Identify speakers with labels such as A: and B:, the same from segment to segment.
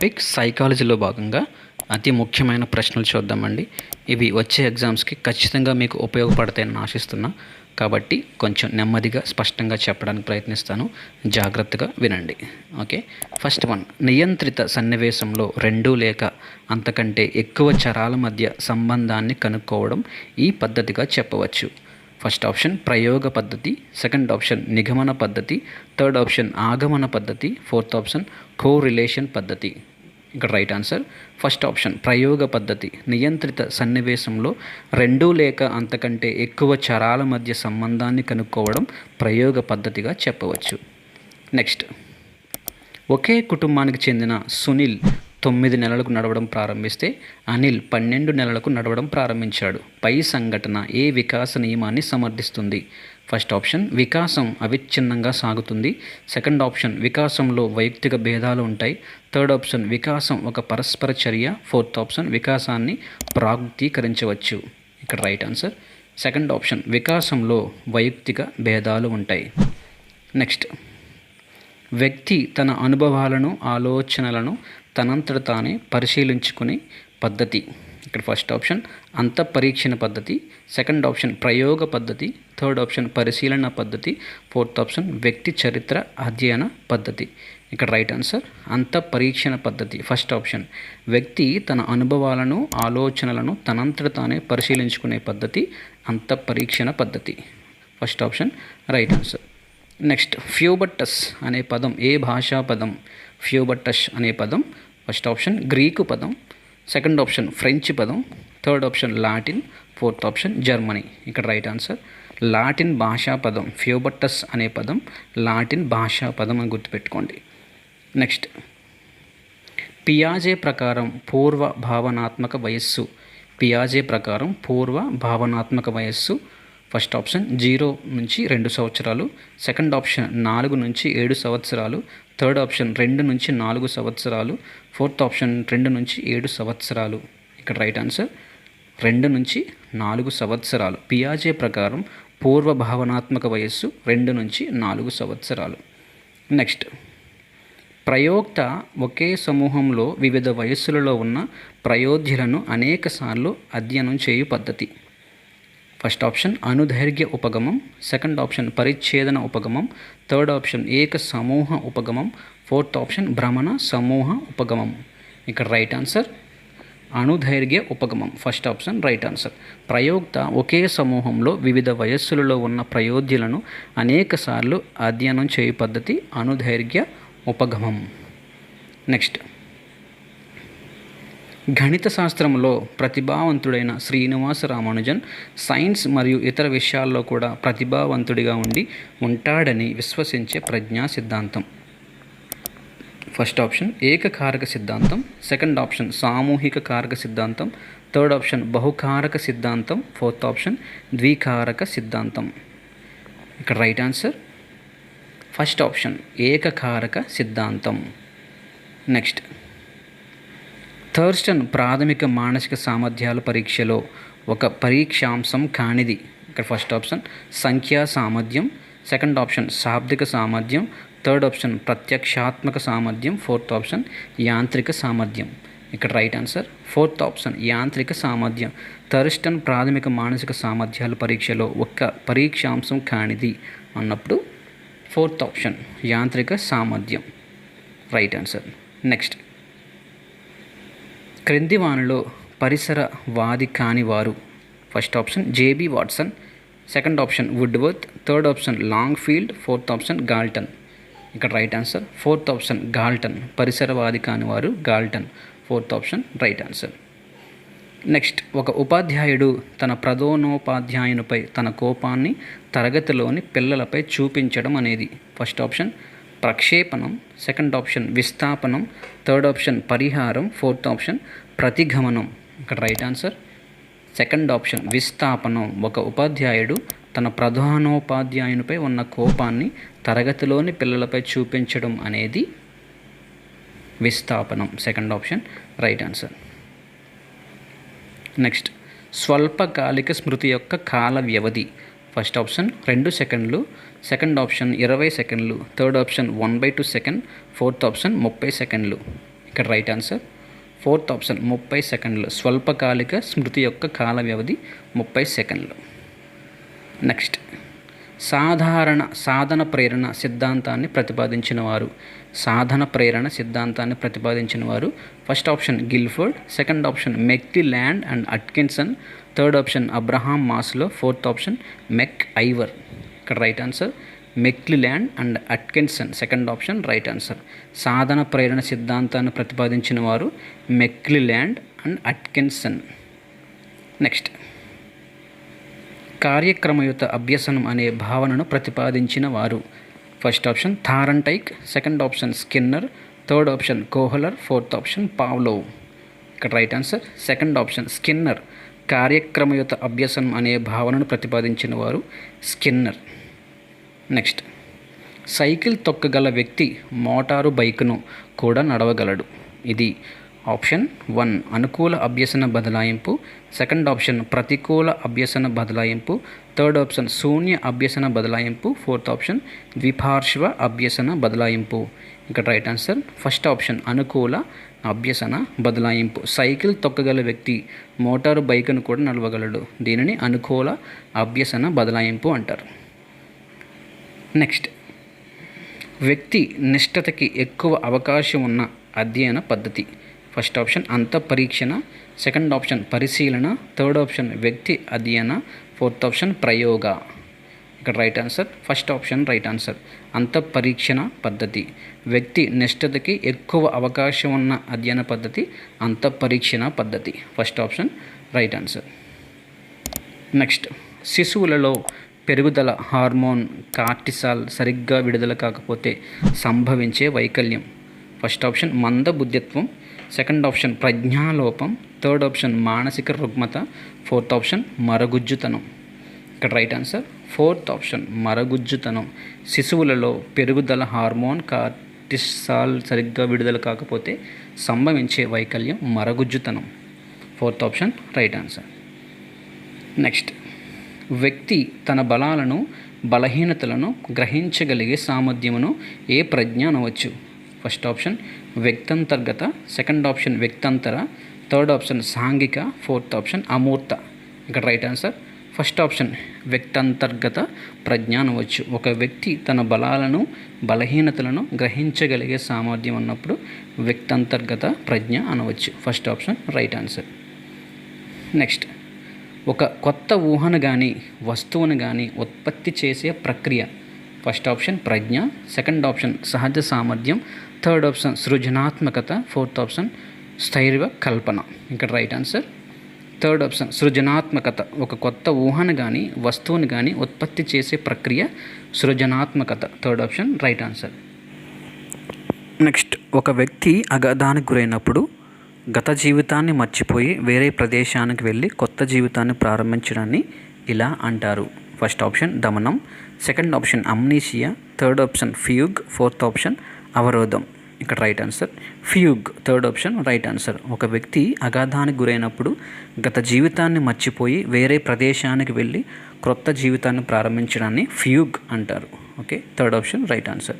A: Topic సైకాలజీలో భాగంగా అతి ముఖ్యమైన ప్రశ్నలు చూద్దామండి. ఇవి వచ్చే ఎగ్జామ్స్కి ఖచ్చితంగా మీకు ఉపయోగపడతాయని ఆశిస్తున్నా. కాబట్టి కొంచెం నెమ్మదిగా స్పష్టంగా చెప్పడానికి ప్రయత్నిస్తాను. జాగ్రత్తగా వినండి. ఓకే? ఫస్ట్ వన్ నియంత్రిత సన్నివేశంలో రెండు లేక అంతకంటే ఎక్కువ చరాల మధ్య సంబంధాన్ని కనుక్కోవడం ఈ పద్ధతిగా చెప్పవచ్చు. ఫస్ట్ ఆప్షన్ ప్రయోగ పద్ధతి. సెకండ్ ఆప్షన్ నిగమన పద్ధతి. థర్డ్ ఆప్షన్ ఆగమన పద్ధతి. ఫోర్త్ ఆప్షన్ కో రిలేషన్ పద్ధతి. ఇక్కడ రైట్ ఆన్సర్ ఫస్ట్ ఆప్షన్ ప్రయోగ పద్ధతి నియంత్రిత సన్నివేశంలో రెండు లేక అంతకంటే ఎక్కువ చరాల మధ్య సంబంధాన్ని కనుక్కోవడం ప్రయోగ పద్ధతిగా చెప్పవచ్చు. నెక్స్ట్ ఒకే కుటుంబానికి చెందిన సునీల్ తొమ్మిది నెలలకు నడవడం ప్రారంభిస్తే అనిల్ పన్నెండు నెలలకు నడవడం ప్రారంభించాడు. పై సంఘటన ఏ వికాస నియమాన్ని సమర్థిస్తుంది? ఫస్ట్ ఆప్షన్ వికాసం అవిచ్ఛిన్నంగా సాగుతుంది. సెకండ్ ఆప్షన్ వికాసంలో వైయక్తిక భేదాలు ఉంటాయి. థర్డ్ ఆప్షన్ వికాసం ఒక పరస్పర చర్య. ఫోర్త్ ఆప్షన్ వికాసాన్ని ప్రాగుతీకరించవచ్చు ఇక్కడ రైట్ ఆన్సర్. సెకండ్ ఆప్షన్ వికాసంలో వైయక్తిక భేదాలు ఉంటాయి. నెక్స్ట్ వ్యక్తి తన అనుభవాలను ఆలోచనలను తనంతట తానే పరిశీలించుకునే పద్ధతి. ఇక్కడ ఫస్ట్ ఆప్షన్ అంత పరీక్షణ పద్ధతి సెకండ్ ఆప్షన్ ప్రయోగ పద్ధతి థర్డ్ ఆప్షన్ పరిశీలన పద్ధతి ఫోర్త్ ఆప్షన్ వ్యక్తి చరిత్ర అధ్యయన పద్ధతి. ఇక్కడ రైట్ ఆన్సర్ అంత పరీక్షణ పద్ధతి ఫస్ట్ ఆప్షన్ వ్యక్తి తన అనుభవాలను ఆలోచనలను తనంతట తానే పరిశీలించుకునే పద్ధతి అంత పరీక్షణ పద్ధతి. First option right answer next ఫ్యూబట్టస్ అనే పదం ఏ భాషా పదం? ఫ్యూబట్టస్ అనే పదం ఫస్ట్ ఆప్షన్ గ్రీకు పదం. సెకండ్ ఆప్షన్ ఫ్రెంచ్ పదం third option Latin fourth option Germany. ఇక్కడ రైట్ ఆన్సర్ లాటిన్ భాషా పదం ఫ్యూబట్టస్ అనే పదం లాటిన్ భాషా పదం అని గుర్తుపెట్టుకోండి. నెక్స్ట్ పియాజే ప్రకారం పూర్వ భావనాత్మక వయస్సు. పియాజే ప్రకారం పూర్వ భావనాత్మక వయస్సు ఫస్ట్ ఆప్షన్ జీరో నుంచి రెండు సంవత్సరాలు సెకండ్ ఆప్షన్ నాలుగు నుంచి ఏడు సంవత్సరాలు థర్డ్ ఆప్షన్ రెండు నుంచి నాలుగు సంవత్సరాలు ఫోర్త్ ఆప్షన్ రెండు నుంచి ఏడు సంవత్సరాలు. ఇక్కడ రైట్ ఆన్సర్ రెండు నుంచి నాలుగు సంవత్సరాలు. పియాజే ప్రకారం పూర్వ భావనాత్మక వయస్సు రెండు నుంచి నాలుగు సంవత్సరాలు. నెక్స్ట్ ప్రయోక్త ఒకే సమూహంలో వివిధ వయస్సులలో ఉన్న ప్రయోధ్యులను అనేకసార్లు అధ్యయనం చేయు పద్ధతి. ఫస్ట్ ఆప్షన్ అనుదైర్ఘ్య ఉపగమం సెకండ్ ఆప్షన్ పరిచ్ఛేదన ఉపగమం థర్డ్ ఆప్షన్ ఏక సమూహ ఉపగమం ఫోర్త్ ఆప్షన్ భ్రమణ సమూహ ఉపగమం. ఇక్కడ రైట్ ఆన్సర్ అణుదైర్ఘ్య ఉపగమం ఫస్ట్ ఆప్షన్ రైట్ ఆన్సర్. ప్రయోక్త ఒకే సమూహంలో వివిధ వయస్సులలో ఉన్న ప్రయోధ్యులను అనేకసార్లు అధ్యయనం చేయు పద్ధతి అణుదైర్ఘ్య ఉపగమం. నెక్స్ట్. గణిత శాస్త్రంలో ప్రతిభావంతుడైన శ్రీనివాస రామానుజన్ సైన్స్ మరియు ఇతర విషయాల్లో కూడా ప్రతిభావంతుడిగా ఉండి ఉంటాడని విశ్వసించే ప్రజ్ఞా సిద్ధాంతం. ఫస్ట్ ఆప్షన్ ఏకకారక సిద్ధాంతం. సెకండ్ ఆప్షన్ సామూహిక కారక సిద్ధాంతం. థర్డ్ ఆప్షన్ బహుకారక సిద్ధాంతం. ఫోర్త్ ఆప్షన్ ద్వికారక సిద్ధాంతం. ఇక్కడ రైట్ ఆన్సర్. ఫస్ట్ ఆప్షన్ ఏకకారక సిద్ధాంతం. నెక్స్ట్ థర్స్టన్ ప్రాథమిక మానసిక సామర్థ్యాల పరీక్షలో ఒక పరీక్షాంశం కానిది. ఇక్కడ ఫస్ట్ ఆప్షన్ సంఖ్యా సామర్థ్యం సెకండ్ ఆప్షన్ శాబ్దిక సామర్థ్యం థర్డ్ ఆప్షన్ ప్రత్యక్షాత్మక సామర్థ్యం ఫోర్త్ ఆప్షన్ యాంత్రిక సామర్థ్యం. ఇక్కడ రైట్ ఆన్సర్ ఫోర్త్ ఆప్షన్ యాంత్రిక సామర్థ్యం. థర్స్టన్ ప్రాథమిక మానసిక సామర్థ్యాల పరీక్షలో ఒక పరీక్షాంశం కానిది అన్నప్పుడు ఫోర్త్ ఆప్షన్ యాంత్రిక సామర్థ్యం. Right answer next. క్రింది వానిలో పరిసరవాది కాని వారు. First option J B Watson second option Woodworth third option Longfield fourth option Galton ఇక్కడ right answer fourth option Galton పరిసరవాది కాని వారు Galton fourth option right answer next ఒక ఉపాధ్యాయుడు తన ప్రధానోపాధ్యాయునిపై తన కోపాన్ని తరగతిలోని పిల్లలపై చూపించడం అనేది. ఫస్ట్ ఆప్షన్ ప్రక్షేపణం సెకండ్ ఆప్షన్ విస్థాపనం థర్డ్ ఆప్షన్ పరిహారం ఫోర్త్ ఆప్షన్ ప్రతిగమనం. ఇక్కడ రైట్ ఆన్సర్ సెకండ్ ఆప్షన్ విస్థాపనం. ఒక ఉపాధ్యాయుడు తన ప్రధానోపాధ్యాయునిపై ఉన్న కోపాన్ని తరగతిలోని పిల్లలపై చూపించడం అనేది విస్థాపనం. Second option right answer next స్వల్పకాలిక స్మృతి యొక్క కాల వ్యవధి. ఫస్ట్ ఆప్షన్ రెండు సెకండ్లు సెకండ్ ఆప్షన్ ఇరవై సెకండ్లు third option one by two second fourth option ముప్పై సెకండ్లు. ఇక్కడ రైట్ ఆన్సర్ ఫోర్త్ ఆప్షన్ ముప్పై సెకండ్లు స్వల్పకాలిక స్మృతి యొక్క కాల వ్యవధి ముప్పై సెకండ్లు. నెక్స్ట్ సాధారణ సాధన ప్రేరణ సిద్ధాంతాన్ని ప్రతిపాదించిన వారు. సాధన ప్రేరణ సిద్ధాంతాన్ని ప్రతిపాదించిన వారు. First option Guilford second option McClelland and Atkinson. Third option Abraham Maslow fourth option MacIver ఇక్కడ right answer McClelland and Atkinson second option right answer సాధన ప్రేరణ సిద్ధాంతాన్ని ప్రతిపాదించిన వారు మెక్లిల్యాండ్ అండ్ అట్కిన్సన్ నెక్స్ట్ కార్యక్రమయుత అభ్యసనం అనే భావనను ప్రతిపాదించిన వారు. First option Thorndike second option Skinner third option Kohler fourth option Pavlov ఇక్కడ right answer second option Skinner కార్యక్రమయుత అభ్యసనం అనే భావనను ప్రతిపాదించిన వారు స్కిన్నర్. నెక్స్ట్ సైకిల్ తొక్కగల వ్యక్తి మోటారు బైక్ను కూడా నడవగలడు. ఇది ఆప్షన్ వన్ అనుకూల అభ్యసన బదలాయింపు. సెకండ్ ఆప్షన్ ప్రతికూల అభ్యసన బదలాయింపు. థర్డ్ ఆప్షన్ శూన్య అభ్యసన బదలాయింపు. ఫోర్త్ ఆప్షన్ ద్విపార్శ్వ అభ్యసన బదలాయింపు. ఇక్కడ రైట్ ఆన్సర్ ఫస్ట్ ఆప్షన్ అనుకూల అభ్యసన బదలాయింపు. సైకిల్ తొక్కగల వ్యక్తి మోటారు బైక్ను కూడా నడవగలడు. దీనిని అనుకూల అభ్యసన బదలాయింపు అంటారు. నెక్స్ట్ వ్యక్తి నిష్ఠతకి ఎక్కువ అవకాశం ఉన్న అధ్యయన పద్ధతి. ఫస్ట్ ఆప్షన్ అంత పరీక్షణ. సెకండ్ ఆప్షన్ పరిశీలన. థర్డ్ ఆప్షన్ వ్యక్తి అధ్యయన. ఫోర్త్ ఆప్షన్ ప్రయోగ. ఇక్కడ right answer first option right answer. అంత పరీక్షణ పద్ధతి. వ్యక్తి నిష్ఠతకి ఎక్కువ అవకాశం ఉన్న అధ్యయన పద్ధతి అంత పరీక్షణ పద్ధతి. First option right answer. Next శిశువులలో పెరుగుదల హార్మోన్ కార్టిసాల్ సరిగ్గా విడుదల కాకపోతే సంభవించే వైకల్యం. ఫస్ట్ ఆప్షన్ మందబుద్ధిత్వం. సెకండ్ ఆప్షన్ ప్రజ్ఞాలోపం థర్డ్ ఆప్షన్ మానసిక రుగ్మత ఫోర్త్ ఆప్షన్ మరగుజ్జుతనం. ఇక్కడ రైట్ ఆన్సర్ ఫోర్త్ ఆప్షన్ మరగుజ్జుతనం. శిశువులలో పెరుగుదల హార్మోన్ కార్టిసాల్ సరిగ్గా విడుదల కాకపోతే సంభవించే వైకల్యం మరగుజ్జుతనం. Fourth option right answer. Next వ్యక్తి తన బలాలను బలహీనతలను గ్రహించగలిగే సామర్థ్యమును ఏ ప్రజ్ఞ అనవచ్చు? ఫస్ట్ ఆప్షన్ వ్యక్తంతర్గత సెకండ్ ఆప్షన్ వ్యక్తంతర థర్డ్ ఆప్షన్ సాంఘిక ఫోర్త్ ఆప్షన్ అమూర్త. ఇక్కడ రైట్ ఆన్సర్. ఫస్ట్ ఆప్షన్ వ్యక్తంతర్గత ప్రజ్ఞ అనవచ్చు ఒక వ్యక్తి తన బలాలను బలహీనతలను గ్రహించగలిగే సామర్థ్యం అన్నప్పుడు వ్యక్తంతర్గత ప్రజ్ఞ అనవచ్చు. First option right answer. Next. ఒక కొత్త ఊహను కానీ వస్తువును కానీ ఉత్పత్తి చేసే ప్రక్రియ. ఫస్ట్ ఆప్షన్ ప్రజ్ఞ సెకండ్ ఆప్షన్ సహజ సామర్థ్యం థర్డ్ ఆప్షన్ సృజనాత్మకత. ఫోర్త్ ఆప్షన్ స్థైర్య కల్పన. ఇక్కడ రైట్ ఆన్సర్ థర్డ్ ఆప్షన్ సృజనాత్మకత. ఒక కొత్త ఊహను కానీ వస్తువుని కానీ ఉత్పత్తి చేసే ప్రక్రియ సృజనాత్మకత. Third option right answer next ఒక వ్యక్తి అగాధానికి గురైనప్పుడు గత జీవితాన్ని మర్చిపోయి వేరే ప్రదేశానికి వెళ్ళి కొత్త జీవితాన్ని ప్రారంభించడాన్ని ఇలా అంటారు. First option దమనం. Second option amnesia third option fugue. Fourth option అవరోధం. ఇక్కడ right answer fugue third option right answer ఒక వ్యక్తి అగాధానికి గురైనప్పుడు గత జీవితాన్ని మర్చిపోయి వేరే ప్రదేశానికి వెళ్ళి క్రొత్త జీవితాన్ని ప్రారంభించడాన్ని ఫ్యూగ్ అంటారు. Okay third option right answer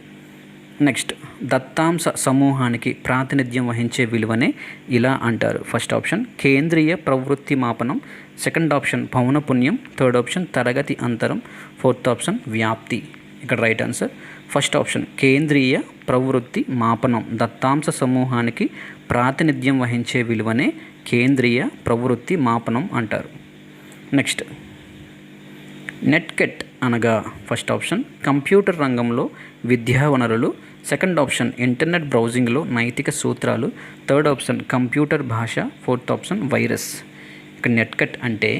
A: next దత్తాంశ సమూహానికి ప్రాతినిధ్యం వహించే విలువనే ఇలా అంటారు. ఫస్ట్ ఆప్షన్ కేంద్రీయ ప్రవృత్తి మాపనం. సెకండ్ ఆప్షన్ పౌనపుణ్యం థర్డ్ ఆప్షన్ తరగతి అంతరం. ఫోర్త్ ఆప్షన్ వ్యాప్తి. ఇక్కడ రైట్ ఆన్సర్ ఫస్ట్ ఆప్షన్ కేంద్రీయ ప్రవృత్తి మాపనం దత్తాంశ సమూహానికి ప్రాతినిధ్యం వహించే విలువనే కేంద్రీయ ప్రవృత్తి మాపనం అంటారు. నెక్స్ట్ నెట్కెట్ అనగా ఫస్ట్ ఆప్షన్ కంప్యూటర్ రంగంలో విద్యా వనరులు సెకండ్ ఆప్షన్ ఇంటర్నెట్ బ్రౌజింగ్లో నైతిక సూత్రాలు థర్డ్ ఆప్షన్ కంప్యూటర్ భాష ఫోర్త్ ఆప్షన్ వైరస్. ఇక్కడ నెట్కట్ అంటే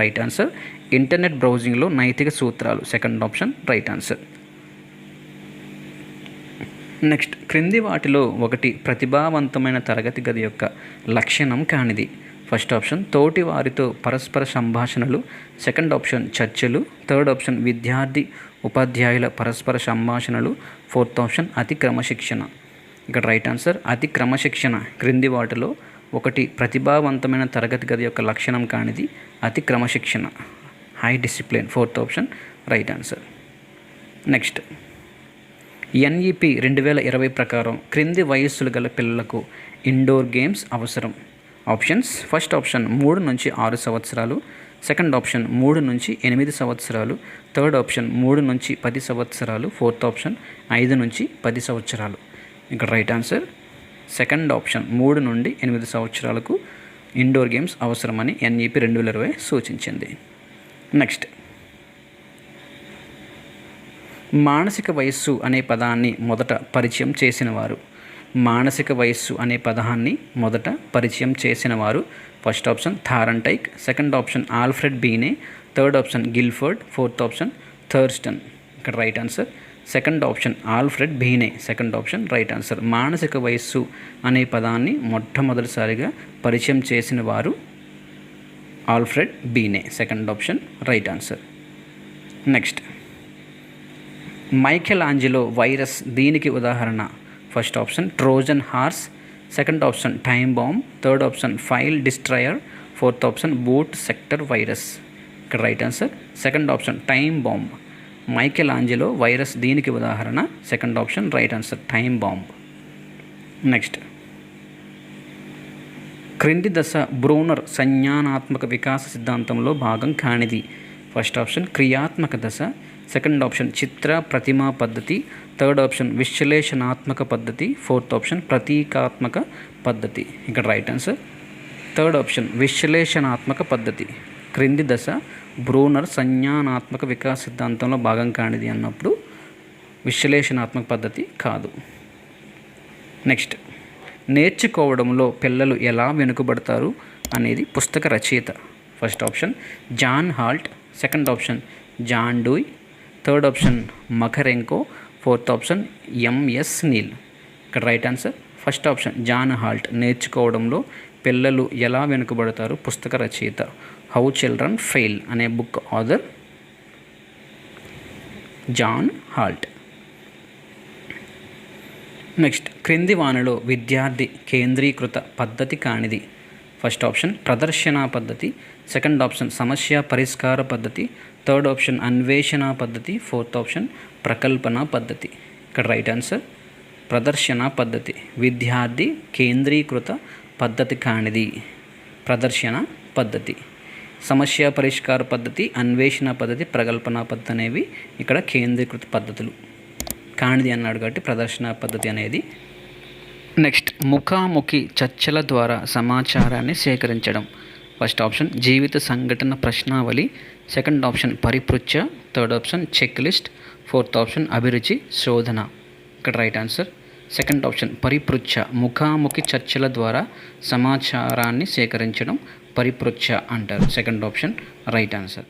A: రైట్ ఆన్సర్ ఇంటర్నెట్ బ్రౌజింగ్లో నైతిక సూత్రాలు second option right answer. Next క్రింది వాటిలో ఒకటి ప్రతిభావంతమైన తరగతి గది యొక్క లక్షణం కానిది. ఫస్ట్ ఆప్షన్ తోటి వారితో పరస్పర సంభాషణలు. సెకండ్ ఆప్షన్ చర్చలు. థర్డ్ ఆప్షన్ విద్యార్థి ఉపాధ్యాయుల పరస్పర సంభాషణలు. ఫోర్త్ ఆప్షన్ అతి క్రమశిక్షణ ఇక్కడ రైట్ ఆన్సర్ అతి క్రమశిక్షణ క్రింది వాటిలో ఒకటి ప్రతిభావంతమైన తరగతి గది యొక్క లక్షణం కానిది అతి క్రమశిక్షణ high discipline. Fourth option right answer. Next NEP రెండు వేల ఇరవై ప్రకారం క్రింది వయస్సులు గల పిల్లలకు ఇండోర్ గేమ్స్ అవసరం. ఆప్షన్స్ ఫస్ట్ ఆప్షన్ మూడు నుంచి ఆరు సంవత్సరాలు సెకండ్ ఆప్షన్ మూడు నుంచి ఎనిమిది సంవత్సరాలు థర్డ్ ఆప్షన్ మూడు నుంచి పది సంవత్సరాలు ఫోర్త్ ఆప్షన్ ఐదు నుంచి పది సంవత్సరాలు. ఇక్కడ రైట్ ఆన్సర్ సెకండ్ ఆప్షన్ మూడు నుండి ఎనిమిది సంవత్సరాలకు ఇండోర్ గేమ్స్ అవసరమని ఎన్ఈపి రెండు వేల ఇరవై సూచించింది. నెక్స్ట్. మానసిక వయస్సు అనే పదాన్ని మొదట పరిచయం చేసినవారు. మానసిక వయస్సు అనే పదాన్ని మొదట పరిచయం చేసినవారు. First option Thorndike second option Alfred Binet third option Guilford fourth option Thurstone. ఇక్కడ right answer. Second option Alfred Binet second option right answer. మానసిక వయస్సు అనే పదాన్ని మొట్టమొదటిసారిగా పరిచయం చేసిన వారు Alfred Binet second option right answer. Next. Michelangelo virus దీనికి ఉదాహరణ. First option Trojan horse. Second option time bomb. Third option file destroyer. Fourth option boot sector virus. ఇక్కడ right answer. Second option time bomb. Michelangelo virus దీనికి ఉదాహరణ. Second option right answer time bomb. Next. క్రింది దశ Bruner సంజ్ఞానాత్మక వికాస సిద్ధాంతంలో భాగం కానిది. First option క్రియాత్మక దశ. సెకండ్ ఆప్షన్ చిత్ర ప్రతిమా పద్ధతి థర్డ్ ఆప్షన్ విశ్లేషణాత్మక పద్ధతి ఫోర్త్ ఆప్షన్ ప్రతీకాత్మక పద్ధతి. ఇక్కడ రైట్ ఆన్సర్. థర్డ్ ఆప్షన్ విశ్లేషణాత్మక పద్ధతి. క్రింది దశ బ్రూనర్ సంజ్ఞానాత్మక వికాస సిద్ధాంతంలో భాగం కానిది అన్నప్పుడు విశ్లేషణాత్మక పద్ధతి కాదు. నెక్స్ట్ నేర్చుకోవడంలో పిల్లలు ఎలా వెనుకబడతారు అనేది పుస్తక రచయిత. First option John Holt second option John Dewey third option Makarenko fourth option M S Neill. ఇక్కడ right answer first option John Holt. నేర్చుకోవడంలో పిల్లలు ఎలా వెనుకబడతారు? పుస్తక రచయిత. హౌ చిల్డ్రన్ ఫెయిల్ అనే book author John Holt. Next క్రింది వానలో విద్యార్థి కేంద్రీకృత పద్ధతి కానిది. ఫస్ట్ ఆప్షన్ ప్రదర్శన పద్ధతి సెకండ్ ఆప్షన్ సమస్య పరిష్కార పద్ధతి థర్డ్ ఆప్షన్ అన్వేషణ పద్ధతి ఫోర్త్ ఆప్షన్ ప్రకల్పన పద్ధతి. ఇక్కడ రైట్ ఆన్సర్ ప్రదర్శన పద్ధతి విద్యార్థి కేంద్రీకృత పద్ధతి కానిది. ప్రదర్శన పద్ధతి సమస్య పరిష్కార పద్ధతి అన్వేషణ పద్ధతి ప్రకల్పన పద్ధతి అనేవి ఇక్కడ కేంద్రీకృత పద్ధతులు కానిది అన్నాడు కాబట్టి ప్రదర్శన పద్ధతి అనేది నెక్స్ట్ ముఖాముఖి చర్చల ద్వారా సమాచారాన్ని సేకరించడం. ఫస్ట్ ఆప్షన్ జీవిత సంఘటన ప్రశ్నావళి. Second option పరిపృచ్ఛ. Third option check list fourth option అభిరుచి శోధన. ఇక్కడ రైట్ ఆన్సర్. సెకండ్ ఆప్షన్ పరిపృచ్ఛ. ముఖాముఖి చర్చల ద్వారా సమాచారాన్ని సేకరించడం పరిపృచ్ఛ అంటారు. Second option right answer.